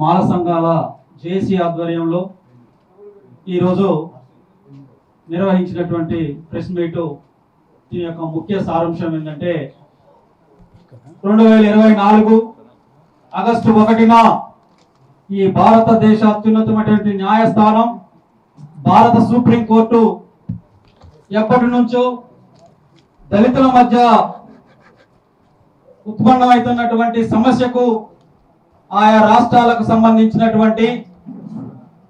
మాల సంఘాల జేసీ ఆధ్వర్యంలో ఈరోజు నిర్వహించినటువంటి ప్రెస్ మీట్ దీని యొక్క ముఖ్య సారాంశం ఏంటంటే రెండు వేల ఇరవై నాలుగు ఆగస్టు ఒకటిన ఈ భారతదేశ అత్యున్నతమైనటువంటి న్యాయస్థానం భారత సుప్రీం కోర్టు ఎప్పటి నుంచో దళితుల మధ్య ఉత్పన్నమవుతున్నటువంటి సమస్యకు ఆయా రాష్ట్రాలకు సంబంధించినటువంటి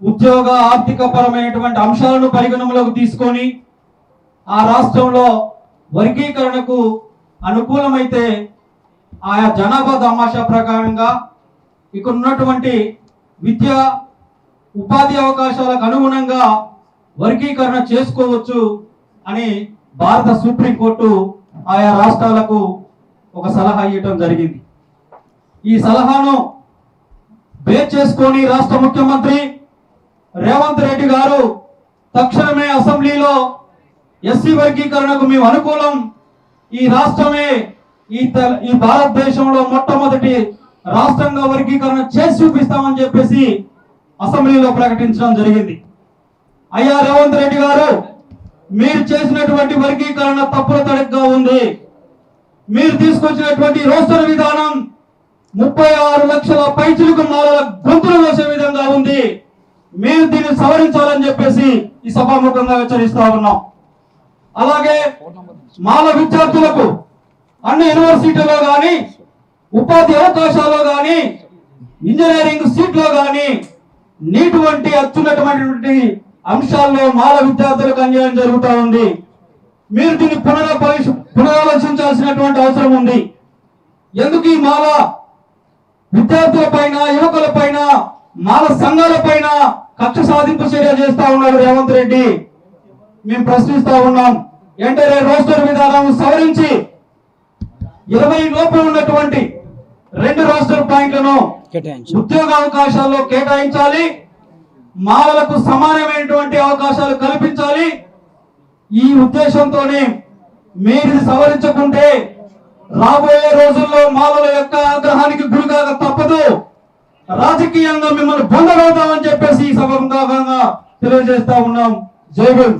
ఉద్యోగ ఆర్థిక పరమైనటువంటి అంశాలను పరిగణనలోకి తీసుకొని ఆ రాష్ట్రంలో వర్గీకరణకు అనుకూలమైతే ఆయా జనాభా తమాషా ప్రకారంగా ఇక్కడ ఉన్నటువంటి విద్య ఉపాధి అవకాశాలకు అనుగుణంగా వర్గీకరణ చేసుకోవచ్చు అని భారత సుప్రీంకోర్టు ఆయా రాష్ట్రాలకు ఒక సలహా ఇవ్వటం జరిగింది. ఈ సలహాను చేసుకొని రాష్ట్ర ముఖ్యమంత్రి రేవంత్ రెడ్డి గారు తక్షణమే అసెంబ్లీలో ఎస్సీ వర్గీకరణకు మేము అనుకూలం. ఈ రాష్ట్రమే ఈ ఈ భారతదేశంలో మొట్టమొదటి రాష్ట్రంగా వర్గీకరణ చేసి చూపిస్తామని చెప్పేసి అసెంబ్లీలో ప్రకటించడం జరిగింది. అయ్యా రేవంత్ రెడ్డి గారు మీరు చేసినటువంటి వర్గీకరణ తప్పుల తడగ్గా ఉంది. మీరు తీసుకొచ్చినటువంటి రోస్టర్ విధానం ముప్పై ఆరు లక్షల పైచులకు నాలుగు గొంతులు వేసే విధంగా ఉంది. మీరు దీన్ని సవరించాలని చెప్పేసి ఈ సభాముఖంగా హెచ్చరిస్తా ఉన్నాం. అలాగే మాల విద్యార్థులకు అన్ని యూనివర్సిటీలో కానీ ఉపాధి అవకాశాల్లో కానీ ఇంజనీరింగ్ సీట్లో కానీ నీటి వంటి అత్యున్నతమైనటువంటి అంశాల్లో మాల విద్యార్థులకు అన్యాయం జరుగుతూ ఉంది. మీరు దీన్ని పునరపరిశ పునరాలోచించాల్సినటువంటి అవసరం ఉంది. ఎందుకు ఈ మాల విద్యార్థుల పైన యువకుల పైన మాల సంఘాల పైన కక్ష సాధింపు చర్య చేస్తా ఉన్నాడు రేవంత్ రెడ్డి. మేము ప్రశ్నిస్తా ఉన్నాం. వెంటనే రోస్టర్ విధానం సవరించి ఇరవై లోపు ఉన్నటువంటి రెండు రోస్టర్ పాయింట్లను ఉద్యోగ అవకాశాల్లో కేటాయించాలి. మాలలకు సమానమైనటువంటి అవకాశాలు కల్పించాలి. ఈ ఉద్దేశంతోనే మీరు సవరించకుంటే రాబోయే రోజుల్లో రాజకీయంగా మిమ్మల్ని పొందగలుగుతామని చెప్పేసి ఈ సభ తెలియజేస్తా ఉన్నాం. జై భీమ్.